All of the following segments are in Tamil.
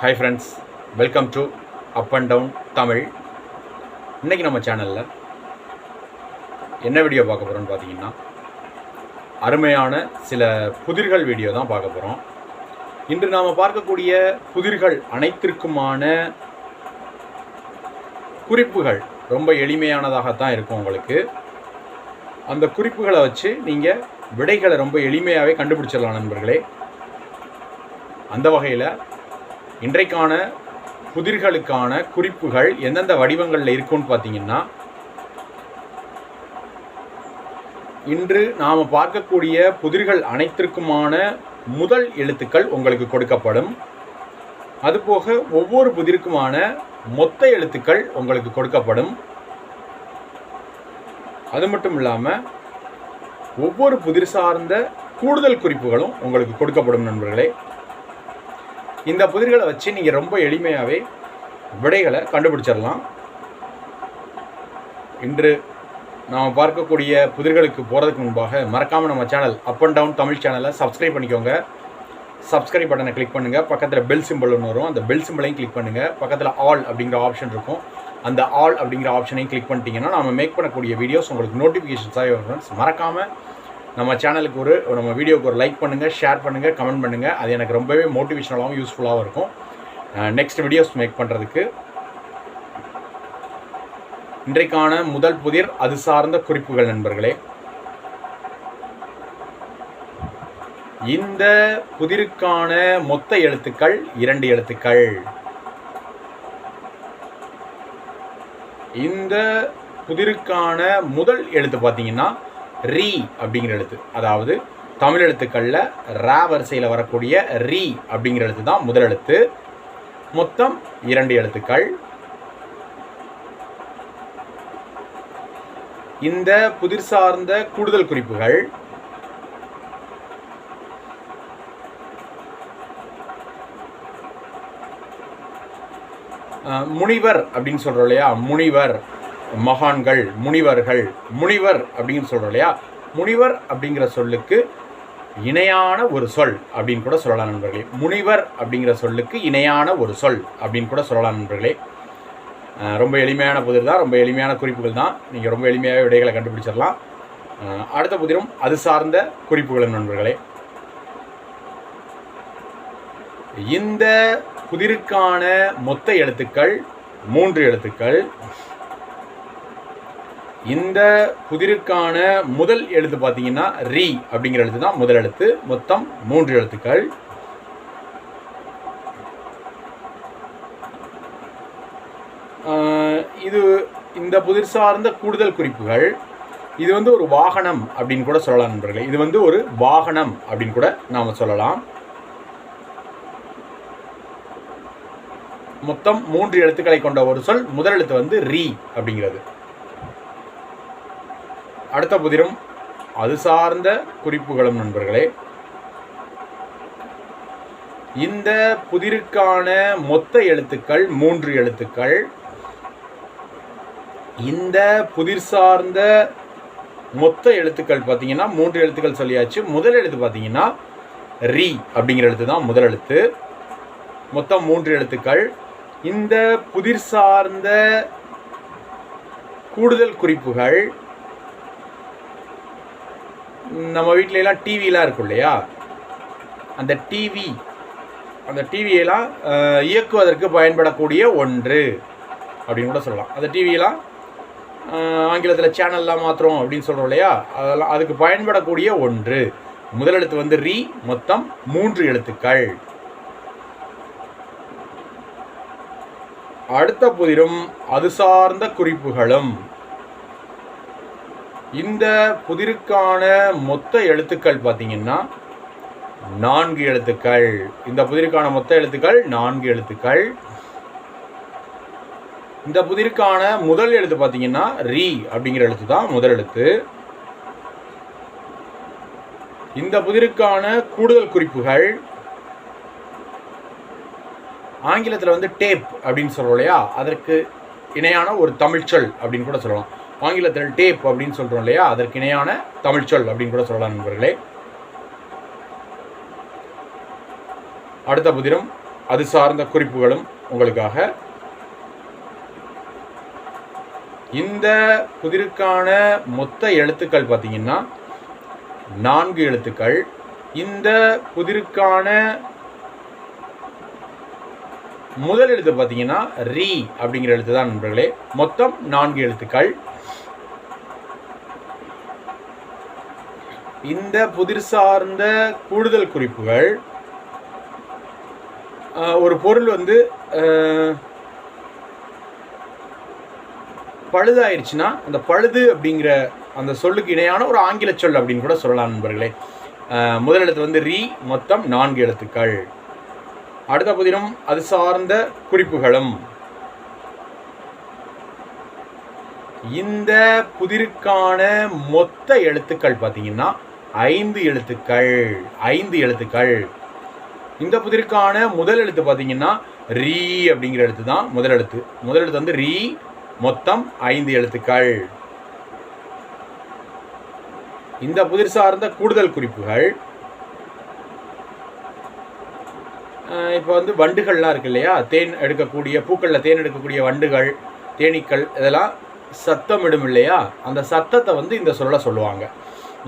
Hi friends welcome to up and down Tamil இன்றைக்கி நம்ம சேனலில் என்ன வீடியோ பார்க்க போகிறோம்னு பார்த்தீங்கன்னா அருமையான சில புதிர்கள் வீடியோ தான் பார்க்க போகிறோம் இன்று நாம் பார்க்கக்கூடிய புதிர்கள் அனைத்திற்குமான குறிப்புகள் ரொம்ப எளிமையானதாகத்தான் இருக்கும் உங்களுக்கு. அந்த குறிப்புகளை வச்சு நீங்கள் விடைகளை ரொம்ப எளிமையாகவே கண்டுபிடிச்சிடலாம் நண்பர்களே. அந்த வகையில் இன்றைக்கான புதிர்களுக்கான குறிப்புகள் எந்தெந்த வடிவங்களில் இருக்குன்னு பார்த்தீங்கன்னா இன்று நாம் பார்க்கக்கூடிய புதிர்கள் அனைத்திற்குமான முதல் எழுத்துக்கள் உங்களுக்கு கொடுக்கப்படும். அதுபோக ஒவ்வொரு புதிருக்குமான மொத்த எழுத்துக்கள் உங்களுக்கு கொடுக்கப்படும். அது மட்டும் இல்லாமல் ஒவ்வொரு புதிர் சார்ந்த கூடுதல் குறிப்புகளும் உங்களுக்கு கொடுக்கப்படும் நண்பர்களே. இந்த புதிர்களை வச்சு நீங்கள் ரொம்ப எளிமையாகவே விடைகளை கண்டுபிடிச்சிடலாம். இன்று நாம் பார்க்கக்கூடிய புதிர்களுக்கு போகிறதுக்கு முன்பாக மறக்காமல் நம்ம channel up and down Tamil சேனலை சப்ஸ்கிரைப் பண்ணிக்கோங்க. சப்ஸ்கிரைப் பட்டனை கிளிக் பண்ணுங்கள் பக்கத்தில் பெல் சிம்பிள் ஒன்று வரும். அந்த பெல் சிம்பிளையும் கிளிக் பண்ணுங்கள் பக்கத்தில் ஆல் அப்படிங்கிற ஆப்ஷன் இருக்கும். அந்த ஆல் அப்படிங்கிற ஆப்ஷனையும் கிளிக் பண்ணிட்டீங்கன்னா நம்ம மேக் பண்ணக்கூடிய வீடியோஸ் உங்களுக்கு நோட்டிஃபிகேஷன்ஸாக வரும். மறக்காமல் நம்ம சேனலுக்கு ஒரு நம்ம வீடியோக்கு ஒரு லைக் பண்ணுங்கள் ஷேர் பண்ணுங்கள் கமெண்ட் பண்ணுங்கள் அது எனக்கு ரொம்பவே மோட்டிவேஷனலாகவும் யூஸ்ஃபுல்லாகவும் இருக்கும். நெக்ஸ்ட் வீடியோஸ் மேக் பண்ணுறதுக்கு இன்றைக்கான முதல் புதிர் அது சார்ந்த குறிப்புகள் நண்பர்களே. இந்த புதிருக்கான மொத்த எழுத்துக்கள் இரண்டு எழுத்துக்கள். இந்த புதிருக்கான முதல் எழுத்து பார்த்தீங்கன்னா ரீ அப்படிங்கிற எழுத்து. அதாவது தமிழ் எழுத்துக்களில் ரா வரிசையில் வரக்கூடிய ரீ அப்படிங்கிற எழுத்து தான் முதல் எழுத்து. மொத்தம் இரண்டு எழுத்துக்கள். இந்த புதிர் சார்ந்த கூடுதல் குறிப்புகள். முனிவர் அப்படின்னு சொல்கிறோம் இல்லையா? முனிவர். மகான்கள் முனிவர்கள் முனிவர் அப்படின்னு சொல்கிறோம் இல்லையா? முனிவர் அப்படிங்கிற சொல்லுக்கு இணையான ஒரு சொல் அப்படின்னு கூட சொல்லலாம் நண்பர்களே. முனிவர் அப்படிங்கிற சொல்லுக்கு இணையான ஒரு சொல் அப்படின்னு கூட சொல்லலாம் நண்பர்களே. ரொம்ப எளிமையான புதிர் தான் ரொம்ப எளிமையான குறிப்புகள் தான். நீங்கள் ரொம்ப எளிமையாக விடைகளை கண்டுபிடிச்சிடலாம். அடுத்த புதிரும் அது சார்ந்த குறிப்புகள் நண்பர்களே. இந்த புதிருக்கான மொத்த எழுத்துக்கள் மூன்று எழுத்துக்கள். இந்த புதிருக்கான முதல் எழுத்து பார்த்தீங்கன்னா ரீ அப்படிங்கிற எழுத்து தான் முதல் எழுத்து. மொத்தம் மூன்று எழுத்துக்கள். இது இந்த புதிர் சார்ந்த கூடுதல் குறிப்புகள். இது வந்து ஒரு வாகனம் அப்படின்னு கூட சொல்லலாம் நண்பர்களே. இது வந்து ஒரு வாகனம் அப்படின்னு கூட நாம் சொல்லலாம். மொத்தம் மூன்று எழுத்துக்களை கொண்ட ஒரு சொல். முதல் எழுத்து வந்து ரீ அப்படிங்கிறது. அடுத்த புதிரும் அது சார்ந்த குறிப்புகளும் நண்பர்களே. இந்த புதிருக்கான மொத்த எழுத்துக்கள் மூன்று எழுத்துக்கள். இந்த புதிர் சார்ந்த மொத்த எழுத்துக்கள் பார்த்தீங்கன்னா மூன்று எழுத்துக்கள் சொல்லியாச்சு. முதல் எழுத்து பார்த்தீங்கன்னா ரீ அப்படிங்கிற எழுத்து தான் முதல் எழுத்து. மொத்தம் மூன்று எழுத்துக்கள். இந்த புதிர் சார்ந்த கூடுதல் குறிப்புகள் நம்ம வீட்டிலலாம் டிவிலாம் இருக்கும் இல்லையா? அந்த டிவி அந்த டிவியெல்லாம் இயக்குவதற்கு பயன்படக்கூடிய ஒன்று அப்படின்னு கூட சொல்லலாம். அந்த டிவியெல்லாம் ஆங்கிலத்தில் சேனல்லாம் மாத்திரம் அப்படின்னு சொல்கிறோம் இல்லையா? அதெல்லாம் அதுக்கு பயன்படக்கூடிய ஒன்று. முதல் எழுத்து வந்து ரீ மொத்தம் மூன்று எழுத்துக்கள். அடுத்த புதிரும் அது சார்ந்த குறிப்புகளும். இந்த புதிருக்கான மொத்த எழுத்துக்கள் பார்த்தீங்கன்னா நான்கு எழுத்துக்கள். இந்த புதிருக்கான மொத்த எழுத்துக்கள் நான்கு எழுத்துக்கள். இந்த புதிருக்கான முதல் எழுத்து பார்த்தீங்கன்னா ரீ அப்படிங்கிற எழுத்து தான் முதல் எழுத்து. இந்த புதிருக்கான கூடுதல் குறிப்புகள் ஆங்கிலத்தில் வந்து டேப் அப்படின்னு சொல்கிறோம் இல்லையா? அதற்கு இணையான ஒரு தமிழ்ச்சொல் அப்படின்னு கூட சொல்லலாம். ஆங்கிலத்தில் டேப் அப்படின்னு சொல்கிறோம் இல்லையா? அதற்கு இணையான தமிழ்ச்சொல் அப்படின்னு கூட சொல்லலாம் நண்பர்களே. அடுத்த புதிரம் அது சார்ந்த குறிப்புகளும் உங்களுக்காக. இந்த புதிருக்கான மொத்த எழுத்துக்கள் பார்த்தீங்கன்னா நான்கு எழுத்துக்கள். இந்த புதிருக்கான முதல் எழுத்து பார்த்தீங்கன்னா ரீ அப்படிங்கிற எழுத்து தான் நண்பர்களே. மொத்தம் நான்கு எழுத்துக்கள். இந்த புதிர் சார்ந்த கூடுதல் குறிப்புகள் ஒரு பொருள் வந்து பழுதாயிருச்சுன்னா அந்த பழுது அப்படிங்கிற அந்த சொல்லுக்கு இணையான ஒரு ஆங்கில சொல் அப்படின்னு கூட சொல்லலாம் நண்பர்களே. முதல் எழுத்து வந்து ரீ மொத்தம் நான்கு எழுத்துக்கள். அடுத்த புதினம் அது சார்ந்த குறிப்புகளும். இந்த புதிருக்கான மொத்த எழுத்துக்கள் பார்த்தீங்கன்னா ஐந்து எழுத்துக்கள் ஐந்து எழுத்துக்கள். இந்த புதிருக்கான முதல் எழுத்து பார்த்தீங்கன்னா ரீ அப்படிங்கிற எழுத்து தான் முதல் எழுத்து. முதல் எழுத்து வந்து ரீ மொத்தம் ஐந்து எழுத்துக்கள். இந்த புதிர் சார்ந்த கூடுதல் குறிப்புகள். இப்போ வந்து வண்டுகள்லாம் இருக்கு இல்லையா? தேன் எடுக்கக்கூடிய பூக்களில் தேன் எடுக்கக்கூடிய வண்டுகள் தேனீக்கள் இதெல்லாம் சத்தமிடும் இல்லையா? அந்த சத்தத்தை வந்து இந்த சொல்ல சொல்லுவாங்க.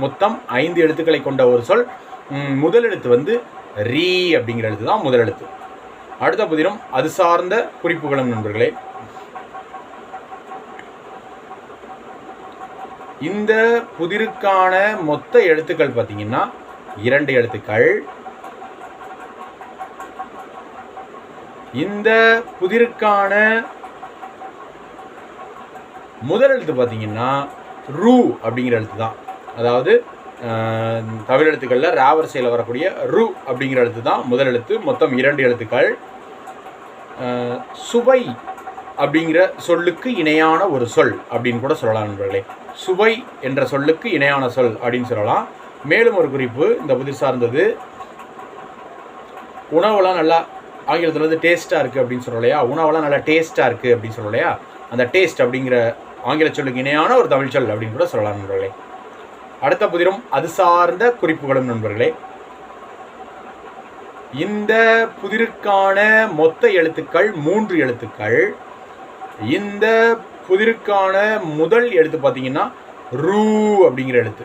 மொத்தம் ஐந்து எழுத்துக்களை கொண்ட ஒரு சொல். முதல் எழுத்து வந்து ரீ அப்படிங்கிற எழுத்து தான் முதல் எழுத்து. அடுத்த புதினம் அது சார்ந்த குறிப்புகளும் நண்பர்களே. இந்த புதிருக்கான மொத்த எழுத்துக்கள் பார்த்தீங்கன்னா இரண்டு எழுத்துக்கள். இந்த புதிருக்கான முதல் எழுத்து பார்த்தீங்கன்னா ரூ அப்படிங்கிற எழுத்து தான். அதாவது தமிழ் எழுத்துக்களில் ராவரிசையில் வரக்கூடிய ரு அப்படிங்கிற எழுத்து தான் முதல் எழுத்து. மொத்தம் இரண்டு எழுத்துக்கள். சுவை அப்படிங்கிற சொல்லுக்கு இணையான ஒரு சொல் அப்படின்னு கூட சொல்லலாம் நண்பர்களே. சுவை என்ற சொல்லுக்கு இணையான சொல் அப்படின்னு சொல்லலாம். மேலும் ஒரு குறிப்பு இந்த புதிர் சார்ந்தது. உணவெல்லாம் நல்லா ஆங்கிலத்தில் வந்து டேஸ்ட்டாக இருக்குது அப்படின்னு சொல்லலையா உணவுலாம் உணவெல்லாம் நல்லா டேஸ்ட்டாக இருக்குது அப்படின்னு சொல்லலையா அந்த டேஸ்ட் அப்படிங்கிற ஆங்கில சொல்லுக்கு இணையான ஒரு தமிழ் சொல் அப்படின்னு கூட சொல்லலாம் நண்பர்களே. அடுத்த புதிரும் அது சார்ந்த குறிப்புகளும் நண்பர்களே. இந்த புதிருக்கான மொத்த எழுத்துக்கள் மூன்று எழுத்துக்கள். இந்த புதிருக்கான முதல் எழுத்து பார்த்தீங்கன்னா ரூ அப்படிங்கிற எழுத்து.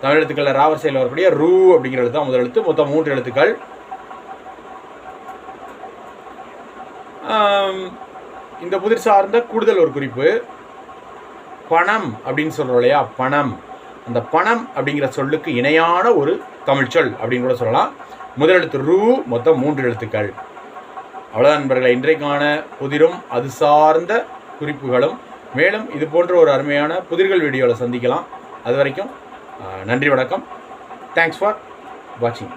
தமிழ் எழுத்துக்களில் ராவரிசையில் வரக்கூடிய ரூ அப்படிங்கிற எழுத்து தான் முதல் எழுத்து. மொத்தம் மூன்று எழுத்துக்கள். இந்த புதிர் சார்ந்த கூடுதல் ஒரு குறிப்பு. பணம் அப்படின்னு சொல்கிறோம் இல்லையா? பணம். அந்த பணம் அப்படிங்கிற சொல்லுக்கு இணையான ஒரு தமிழ் சொல் அப்படின்னு கூட சொல்லலாம். முதல் எழுத்து ரூ மொத்தம் மூன்று எழுத்துக்கள். அவ்வளோதான் நண்பர்களை இன்றைக்கான புதிரும் அது சார்ந்த குறிப்புகளும். மேலும் இது போன்ற ஒரு அருமையான புதிர்கள் வீடியோவில் சந்திக்கலாம். அது வரைக்கும் நன்றி வணக்கம். தேங்க்ஸ் ஃபார் வாட்சிங்